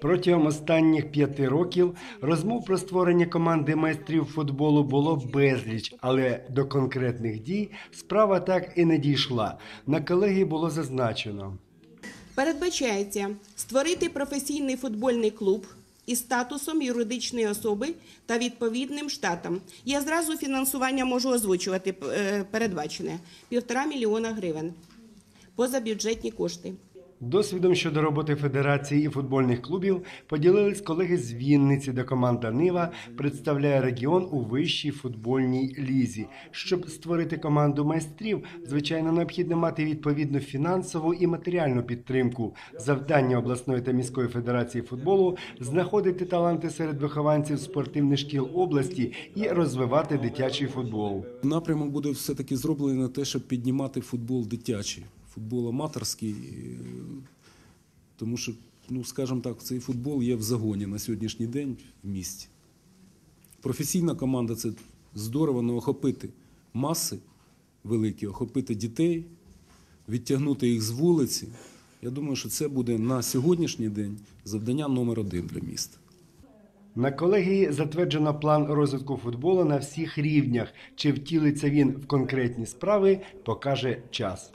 Протягом останніх п'яти років розмов про створення команди майстрів футболу було безліч, але до конкретних дій справа так і не дійшла. На колегії було зазначено. Передбачається створити професійний футбольний клуб із статусом юридичної особи та відповідним штатом. Я зразу фінансування можу озвучувати е, передбачене півтора мільйона гривень позабюджетні кошти. Досвідом щодо роботи федерації і футбольних клубів поділились колеги з Вінниці, де команда Нива представляє регіон у вищій футбольній лізі. Щоб створити команду майстрів, звичайно, необхідно мати відповідну фінансову і матеріальну підтримку. Завдання обласної та міської федерації футболу знаходити таланти серед вихованців спортивних шкіл області і розвивати дитячий футбол. Напрямок буде все-таки зроблений на те, щоб піднімати футбол дитячий, футбол аматорський, тому що, ну скажімо так, цей футбол є в загоні на сьогоднішній день в місті. Професійна команда це здорово, але охопити маси великі, охопити дітей, відтягнути їх з вулиці. Я думаю, що це буде на сьогоднішній день завдання номер один для міста. На колегії затверджено план розвитку футболу на всіх рівнях. Чи втілиться він в конкретні справи, покаже час.